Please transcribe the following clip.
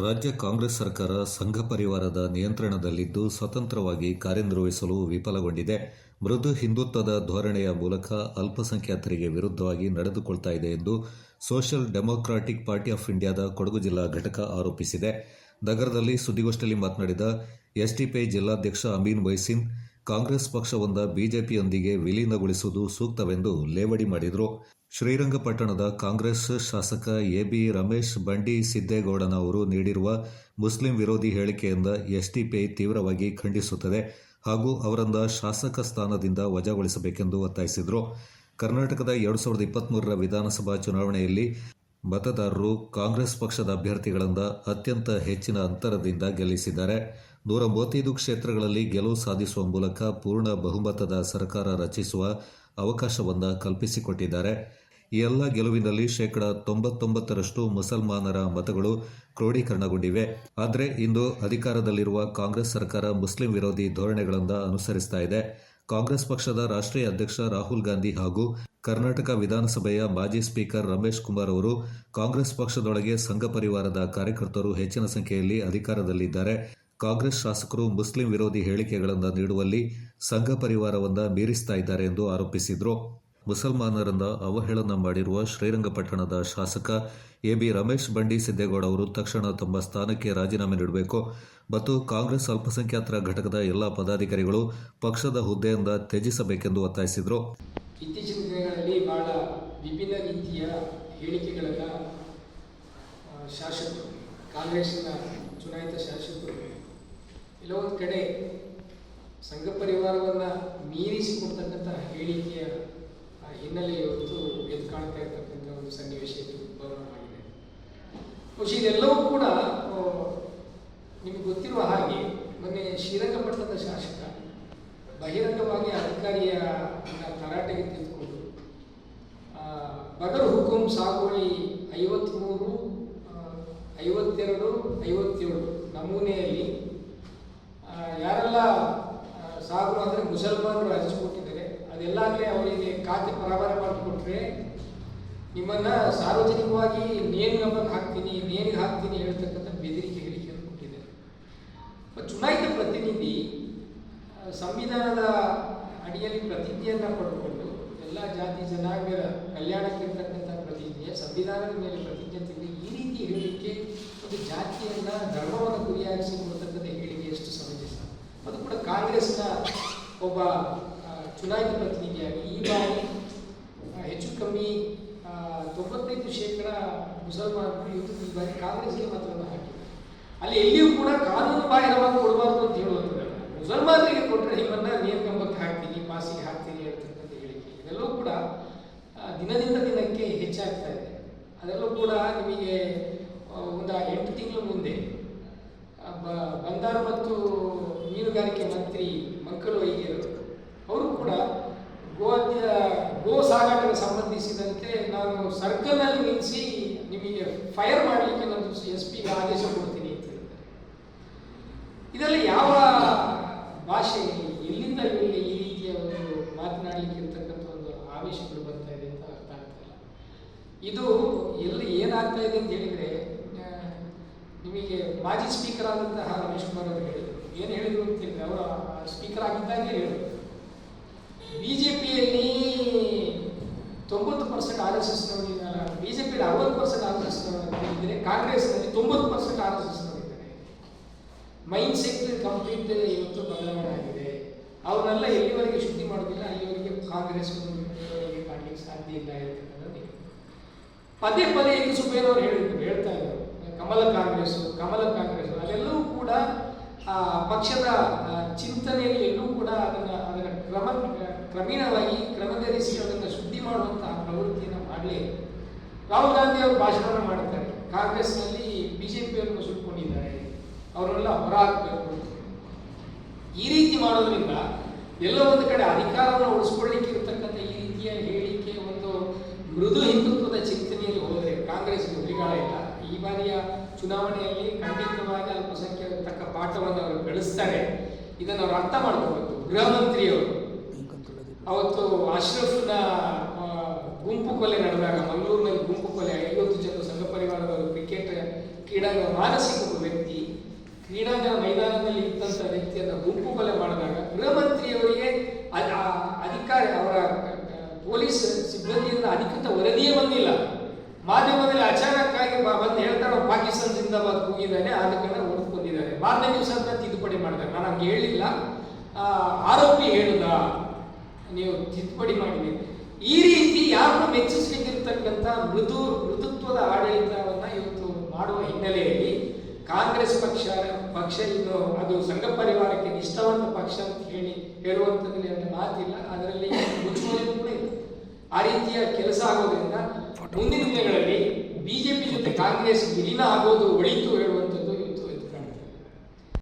ರಾಜ್ಯ ಕಾಂಗ್ರೆಸ್ ಸರ್ಕಾರ ಸಂಘ ಪರಿವಾರದ ನಿಯಂತ್ರಣದಲ್ಲಿದ್ದು ಸ್ವತಂತ್ರವಾಗಿ ಕಾರ್ಯನಿರ್ವಹಿಸಲು ವಿಫಲಗೊಂಡಿದೆ. ಮೃದು ಹಿಂದುತ್ವದ ಧೋರಣೆಯ ಮೂಲಕ ಅಲ್ಪಸಂಖ್ಯಾತರಿಗೆ ವಿರುದ್ಧವಾಗಿ ನಡೆದುಕೊಳ್ತಾ ಇದೆ ಎಂದು ಸೋಷಿಯಲ್ ಡೆಮೊಕ್ರಾಟಿಕ್ ಪಾರ್ಟಿ ಆಫ್ ಇಂಡಿಯಾದ ಕೊಡಗು ಜಿಲ್ಲಾ ಘಟಕ ಆರೋಪಿಸಿದೆ. ನಗರದಲ್ಲಿ ಸುದ್ದಿಗೋಷ್ಠಿಯಲ್ಲಿ ಮಾತನಾಡಿದ ಎಸ್ಟಿಪಿ ಜಿಲ್ಲಾಧ್ಯಕ್ಷ ಅಮೀನ್ ಮೊಯ್ಸಿನ್ ಕಾಂಗ್ರೆಸ್ ಪಕ್ಷವೊಂದ ಬಿಜೆಪಿಯೊಂದಿಗೆ ವಿಲೀನಗೊಳಿಸುವುದು ಸೂಕ್ತವೆಂದು ಲೇವಡಿ ಮಾಡಿದರು. ಶ್ರೀರಂಗಪಟ್ಟಣದ ಕಾಂಗ್ರೆಸ್ ಶಾಸಕ ಎಬಿ ರಮೇಶ್ ಬಂಡಿ ಸಿದ್ದೇಗೌಡನ ಅವರು ನೀಡಿರುವ ಮುಸ್ಲಿಂ ವಿರೋಧಿ ಹೇಳಿಕೆಯಿಂದ ಎಸ್ಟಿಪಿಐ ತೀವ್ರವಾಗಿ ಖಂಡಿಸುತ್ತದೆ ಹಾಗೂ ಅವರನ್ನು ಶಾಸಕ ಸ್ಥಾನದಿಂದ ವಜಾಗೊಳಿಸಬೇಕೆಂದು ಒತ್ತಾಯಿಸಿದರು. ಕರ್ನಾಟಕದ ಎರಡು ಸಾವಿರದ ಇಪ್ಪತ್ತ್ಮೂರರ ವಿಧಾನಸಭಾ ಚುನಾವಣೆಯಲ್ಲಿ ಮತದಾರರು ಕಾಂಗ್ರೆಸ್ ಪಕ್ಷದ ಅಭ್ಯರ್ಥಿಗಳಿಂದ ಅತ್ಯಂತ ಹೆಚ್ಚಿನ ಅಂತರದಿಂದ ಗೆಲ್ಲಿಸಿದ್ದಾರೆ. ನೂರ ಮೂವತ್ತೈದು ಕ್ಷೇತ್ರಗಳಲ್ಲಿ ಗೆಲುವು ಸಾಧಿಸುವ ಮೂಲಕ ಪೂರ್ಣ ಬಹುಮತದ ಸರ್ಕಾರ ರಚಿಸುವ ಅವಕಾಶವನ್ನು ಕಲ್ಪಿಸಿಕೊಟ್ಟಿದ್ದಾರೆ. ಎಲ್ಲ ಗೆಲುವಿನಲ್ಲಿ ಶೇಕಡ ತೊಂಬತ್ತೊಂಬತ್ತರಷ್ಟು ಮುಸಲ್ಮಾನರ ಮತಗಳು ಕ್ರೋಢೀಕರಣಗೊಂಡಿವೆ ಆದರೆ ಇಂದು ಅಧಿಕಾರದಲ್ಲಿರುವ ಕಾಂಗ್ರೆಸ್ ಸರ್ಕಾರ ಮುಸ್ಲಿಂ ವಿರೋಧಿ ಧೋರಣೆಗಳನ್ನು ಅನುಸರಿಸ್ತಾ ಇದೆ. ಕಾಂಗ್ರೆಸ್ ಪಕ್ಷದ ರಾಷ್ಟ್ರೀಯ ಅಧ್ಯಕ್ಷ ರಾಹುಲ್ ಗಾಂಧಿ ಹಾಗೂ ಕರ್ನಾಟಕ ವಿಧಾನಸಭೆಯ ಮಾಜಿ ಸ್ಪೀಕರ್ ರಮೇಶ್ ಕುಮಾರ್ ಅವರು ಕಾಂಗ್ರೆಸ್ ಪಕ್ಷದೊಳಗೆ ಸಂಘ ಪರಿವಾರದ ಕಾರ್ಯಕರ್ತರು ಹೆಚ್ಚಿನ ಸಂಖ್ಯೆಯಲ್ಲಿ ಅಧಿಕಾರದಲ್ಲಿದ್ದಾರೆ. ಕಾಂಗ್ರೆಸ್ ಶಾಸಕರು ಮುಸ್ಲಿಂ ವಿರೋಧಿ ಹೇಳಿಕೆಗಳನ್ನು ನೀಡುವಲ್ಲಿ ಸಂಘ ಪರಿವಾರವನ್ನು ಮೀರಿಸ್ತಾ ಇದ್ದಾರೆ ಎಂದು ಆರೋಪಿಸಿದರು. ಮುಸಲ್ಮಾನರನ್ನ ಅವಹೇಳನ ಮಾಡಿರುವ ಶ್ರೀರಂಗಪಟ್ಟಣದ ಶಾಸಕ ಎಬಿ ರಮೇಶ್ ಬಂಡಿ ಸಿದ್ದೇಗೌಡ ಅವರು ತಕ್ಷಣ ತಮ್ಮ ಸ್ಥಾನಕ್ಕೆ ರಾಜೀನಾಮೆ ನೀಡಬೇಕು. ಮತ್ತು ಕಾಂಗ್ರೆಸ್ ಅಲ್ಪಸಂಖ್ಯಾತರ ಘಟಕದ ಎಲ್ಲ ಪದಾಧಿಕಾರಿಗಳು ಪಕ್ಷದ ಹುದ್ದೆಯಿಂದ ತ್ಯಜಿಸಬೇಕೆಂದು ಒತ್ತಾಯಿಸಿದರು. ಇತ್ತೀಚಿನ ದಿನಗಳಲ್ಲಿ ಬಹಳ ವಿಭಿನ್ನ ರೀತಿಯ ಹೇಳಿಕೆಗಳನ್ನು ಶಾಸಕರು, ಕಾಂಗ್ರೆಸ್ಸಿನ ಚುನಾಯಿತ ಶಾಸಕರು, ಕೆಲವೊಂದು ಕಡೆ ಸಂಘ ಪರಿವಾರವನ್ನು ಮೀರಿಸಿಕೊಡ್ತಕ್ಕಂಥ ಹೇಳಿಕೆಯ ಹಿನ್ನೆಲೆ ಇವತ್ತು ಎದ್ದು ಕಾಣ್ತಾ ಇರ್ತಕ್ಕಂಥ ಒಂದು ಸನ್ನಿವೇಶ ಉದ್ಭವವಾಗಿದೆ ಬಹುಶಃ ಇದೆಲ್ಲವೂ ಕೂಡ ನಿಮ್ಗೆ ಗೊತ್ತಿರುವ ಹಾಗೆ ಮೊನ್ನೆ ಶ್ರೀರಂಗಪಟ್ಟಣದ ಶಾಸಕ ಬಹಿರಂಗವಾಗಿ ಅಧಿಕಾರಿಯ ತರಾಟೆಗೆ ತೆಗೆದುಕೊಂಡು ಬಗರ್ ಹುಕುಂ ಸಾಗುವಳಿ ಐವತ್ತ್ಮೂರು ಐವತ್ತೆರಡು, ಐವತ್ತೇಳು ನಮೂನೆಯಲ್ಲಿ ಯಾರೆಲ್ಲ ಸಾಗು ಅಂದರೆ ಮುಸಲ್ಮಾನರು ಹಂಚಿಕೊಟ್ಟಿದ್ದಾರೆ ಅದೆಲ್ಲಾಗಲೇ ಅವರಿಗೆ ಖಾತೆ ಪರಾಭಾರ ಮಾಡಿಕೊಟ್ರೆ ನಿಮ್ಮನ್ನ ಸಾರ್ವಜನಿಕವಾಗಿ ನೇಣು ನಂಬರ್ ಹಾಕ್ತೀನಿ ನೇನಿಗೆ ಹಾಕ್ತೀನಿ ಹೇಳ್ತಕ್ಕಂಥ ಬೆದರಿಕೆ ಹೇಳಿಕೆಯನ್ನು ಕೊಟ್ಟಿದ್ದಾರೆ. ಚುನಾಯಿತ ಪ್ರತಿನಿಧಿ ಸಂವಿಧಾನದ ಅಡಿಯಲ್ಲಿ ಪ್ರತಿಜ್ಞೆಯನ್ನು ಪಡ್ಕೊಂಡು ಎಲ್ಲ ಜಾತಿ ಜನಾಂಗದ ಕಲ್ಯಾಣಕ್ಕಿರ್ತಕ್ಕಂಥ ಪ್ರತಿಜ್ಞೆ, ಸಂವಿಧಾನದ ಮೇಲೆ ಪ್ರತಿಜ್ಞೆ ತೆಗೆದು ಈ ರೀತಿ ಹೇಳಿಕೆ ಒಂದು ಜಾತಿಯನ್ನ ಧರ್ಮವನ್ನು ಗುರಿಯಾಗಿಸಿಕೊಳ್ತಕ್ಕಂಥ ಹೇಳಿಕೆ ಎಷ್ಟು ಸಮಂಜಸ. ಅದು ಕೂಡ ಕಾಂಗ್ರೆಸ್ನ ಒಬ್ಬ ಚುನಾಯಿತ ಪ್ರತಿನಿಧಿಯಾಗಿ ಈ ಬಾರಿ ಹೆಚ್ಚು ಕಮ್ಮಿ ತೊಂಬತ್ತೈದು ಶೇಕಡ ಮುಸಲ್ಮಾನರು ಇವತ್ತು ಈ ಬಾರಿ ಕಾಂಗ್ರೆಸ್ಗೆ ಮತವನ್ನು ಹಾಕಿದ್ದಾರೆ. ಅಲ್ಲಿ ಎಲ್ಲಿಯೂ ಕೂಡ ಕಾನೂನು ಬಾಹಿರವಾಗಿ ಕೊಡಬಾರ್ದು ಅಂತ ಹೇಳುವಂಥದ್ದಲ್ಲ ಮುಸಲ್ಮಾನರಿಗೆ ಕೊಟ್ಟರೆ ನಿಮ್ಮನ್ನ ನೇಮಕಂಬಕ್ಕೆ ಹಾಕ್ತೀನಿ, ಪಾಸಿಗೆ ಹಾಕ್ತೀನಿ ಅಂತಕ್ಕಂಥ ಹೇಳಿಕೆ. ಇದೆಲ್ಲವೂ ಕೂಡ ದಿನದಿಂದ ದಿನಕ್ಕೆ ಹೆಚ್ಚಾಗ್ತಾ ಇದೆ. ಅದೆಲ್ಲವೂ ಕೂಡ ನಿಮಗೆ ಒಂದು ಎಂಟು ತಿಂಗಳ ಮುಂದೆ ಬಂದಾರ ಮತ್ತು ಮೀನುಗಾರಿಕೆ ಮಂತ್ರಿ ಮಕ್ಕಳು ವೈದ್ಯರು ಕೂಡ ಗೋಹತ್ಯ ಗೋ ಸಾಗಾಟಕ್ಕೆ ಸಂಬಂಧಿಸಿದಂತೆ ನಾನು ಸರ್ಕಲ್ನಲ್ಲಿ ನಿಲ್ಲಿಸಿ ನಿಮಗೆ ಫೈರ್ ಮಾಡಲಿಕ್ಕೆ ನಾನು ಎಸ್ ಪಿಗೆ ಆದೇಶ ಕೊಡ್ತೀನಿ ಅಂತ ಹೇಳ್ತಾರೆ ಇದರಲ್ಲಿ ಯಾವ ಭಾಷೆ ಎಲ್ಲಿಂದ ಇಲ್ಲಿ ಈ ರೀತಿಯ ಒಂದು ಮಾತನಾಡಲಿಕ್ಕೆ ಇರ್ತಕ್ಕಂಥ ಒಂದು ಆವೇಶಗಳು ಬರ್ತಾ ಇದೆ ಅಂತ ಅರ್ಥ ಆಗ್ತಾ ಇಲ್ಲ. ಇದು ಎಲ್ಲಿ ಏನಾಗ್ತಾ ಇದೆ ಅಂತ ಹೇಳಿದ್ರೆ ನಿಮಗೆ ಮಾಜಿ ಸ್ಪೀಕರ್ ಆದಂತಹ ರಮೇಶ್ ಕುಮಾರ್ ಅವರು ಹೇಳಿದರು. ಏನು ಹೇಳಿದರು ಅಂತ ಹೇಳಿದ್ರೆ, ಅವರ ಸ್ಪೀಕರ್ ಆಗಿದ್ದಾಗಲೇ ಹೇಳಿದರು. ಬಿಜೆಪಿಯಲ್ಲಿ ತೊಂಬತ್ತು ಪರ್ಸೆಂಟ್ ಆರ್ ಎಸ್ ಎಸ್ನವರಿದ್ದಾರೆ ಪಿಯಲ್ಲಿ ಅರವತ್ತು ಪರ್ಸೆಂಟ್ ಆರ್ ಎಸ್ ಎಸ್ನವರಿದ್ದಾರೆ ಕಾಂಗ್ರೆಸ್ನಲ್ಲಿ ತೊಂಬತ್ತು ಪರ್ಸೆಂಟ್ ಆರ್ ಎಸ್ ಎಸ್ನವರಿದ್ದಾರೆ ಮೈಂಡ್ ಸೆಟ್ ಕಂಪ್ಲೀಟ್ ಇವತ್ತು ಬದಲಾವಣೆ ಆಗಿದೆ. ಅವನ್ನೆಲ್ಲ ಎಲ್ಲಿವರೆಗೆ ಶುದ್ಧಿ ಮಾಡೋದಿಲ್ಲ, ಅಲ್ಲಿವರೆಗೆ ಕಾಂಗ್ರೆಸ್ ಮಾಡಲಿಕ್ಕೆ ಸಾಧ್ಯ ಇಲ್ಲ ಅಂತಕ್ಕಂಥದ್ದು ಇದೆ. ಪದೇ ಪದೇ ಎನ್ ಸುಬ್ಬಯ್ಯನವರು ಹೇಳಿದ್ರು ಹೇಳ್ತಾ ಇದ್ರು. ಕಮಲ ಕಾಂಗ್ರೆಸ್ ಕಮಲ ಕಾಂಗ್ರೆಸ್ ಅದೆಲ್ಲವೂ ಕೂಡ ಪಕ್ಷದ ಚಿಂತನೆಯಲ್ಲಿ ಎಲ್ಲೂ ಕೂಡ ಅದನ್ನ ಅದನ್ನ ಕ್ರಮ ಕ್ರಮೇಣವಾಗಿ ಕ್ರಮಧರಿಸಿ ಅದನ್ನು ಶುದ್ಧಿ ಮಾಡುವಂತಹ ಪ್ರವೃತ್ತಿಯನ್ನು ಮಾಡಲಿ. ರಾಹುಲ್ ಗಾಂಧಿ ಅವರು ಭಾಷಣವನ್ನು ಮಾಡ್ತಾರೆ. ಕಾಂಗ್ರೆಸ್ನಲ್ಲಿ ಬಿಜೆಪಿಯವರನ್ನು ಸುಟ್ಕೊಂಡಿದ್ದಾರೆ. ಅವರೆಲ್ಲ ಹೊರ ಹಾಕಬೇಕು ಈ ರೀತಿ ಮಾಡೋದ್ರಿಂದ ಎಲ್ಲ ಒಂದು ಕಡೆ ಅಧಿಕಾರವನ್ನು ಉಳಿಸ್ಕೊಳ್ಳಿಕ್ಕೆ ಇರತಕ್ಕಂಥ ಈ ರೀತಿಯ ಹೇಳಿಕೆ ಒಂದು ಮೃದು ಹಿಂದುತ್ವದ ಚಿಂತನೆಯಲ್ಲಿ ಹೋದರೆ ಕಾಂಗ್ರೆಸ್ಗೆ ಉಳಿಗಾಳ ಇಲ್ಲ. ಈ ಬಾರಿಯ ಚುನಾವಣೆಯಲ್ಲಿ ಖಂಡಿತವಾಗಿ ಅಲ್ಪಸಂಖ್ಯಾತ ತಕ್ಕ ಪಾಠವನ್ನು ಅವರು ಬೆಳೆಸ್ತಾರೆ ಇದನ್ನು ಅವರು ಅರ್ಥ ಮಾಡ್ಕೋಬೇಕು. ಗೃಹ ಮಂತ್ರಿಯವರು. ಅವತ್ತು ಅಶ್ರಫ್ನ ಗುಂಪು ಕೊಲೆ ನಡೆದಾಗ, ಮಂಗಳೂರಿನಲ್ಲಿ ಗುಂಪು ಕೊಲೆ, ಐವತ್ತು ಜನ ಸಂಘ ಪರಿವಾರದವರು ಕ್ರಿಕೆಟ್ ಕ್ರೀಡಾಂಗಣ ಮಾನಸಿಕ ವ್ಯಕ್ತಿ, ಕ್ರೀಡಾಂಗಣ ಮೈದಾನದಲ್ಲಿ ಇದ್ದಂಥ ವ್ಯಕ್ತಿಯನ್ನು ಗುಂಪು ಕೊಲೆ ಮಾಡಿದಾಗ ಗೃಹ ಮಂತ್ರಿಯವರಿಗೆ ಅಧಿಕಾರಿ, ಅವರ ಪೊಲೀಸ್ ಸಿಬ್ಬಂದಿಯಿಂದ ಅಧಿಕೃತ ವರದಿಯೇ ಬಂದಿಲ್ಲ. ಮಾಧ್ಯಮದಲ್ಲಿ ಅಚಾನಕ್ಕಾಗಿ ಬಂದು ಹೇಳ್ತಾರೆ, ಪಾಕಿಸ್ತಾನದಿಂದ ಪಾಕಿಸ್ತಾನ ಜಿಂದಾಬಾದ್ ಕೂಗಿದ್ದಾನೆ, ಆದ ಕಾರಣ ಹೊಡೆದುಕೊಂಡಿದ್ದಾರೆ ಮಾರನೇ ದಿವಸ ತಿದ್ದುಪಡಿ ಮಾಡಿದ್ದಾರೆ. ನಾನು ಹಂಗೆ ಹೇಳಿಲ್ಲ. ಆರೋಪಿ ಹೇಳುದ ನೀವು ತಿದ್ದುಪಡಿ ಮಾಡಿದೆ ಈ ರೀತಿ ಯಾರು ಮೆಚ್ಚಿಸಲಿಕ್ಕಿರ್ತಕ್ಕಂಥ ಮೃದು ಮೃದುತ್ವದ ಆಡಳಿತವನ್ನ ಇವತ್ತು ಮಾಡುವ ಹಿನ್ನೆಲೆಯಲ್ಲಿ ಕಾಂಗ್ರೆಸ್ ಪಕ್ಷ ಪಕ್ಷ ಇನ್ನು ಅದು ಸಂಘ ಪರಿವಾರಕ್ಕೆ ನಿಷ್ಠಾವಂತ ಪಕ್ಷ ಅಂತ ಹೇಳಿ ಹೇಳುವಂಥದ್ರಲ್ಲಿ ಅದರ ಮಾತಿಲ್ಲ. ಅದರಲ್ಲಿ ಕೂಡ ಇದೆ ಆ ರೀತಿಯ ಕೆಲಸ ಆಗೋದ್ರಿಂದ ಮುಂದಿನ ದಿನಗಳಲ್ಲಿ ಬಿಜೆಪಿ ಜೊತೆ ಕಾಂಗ್ರೆಸ್ ವಿಲೀನ ಆಗೋದು ಒಳಿತು ಹೇಳುವ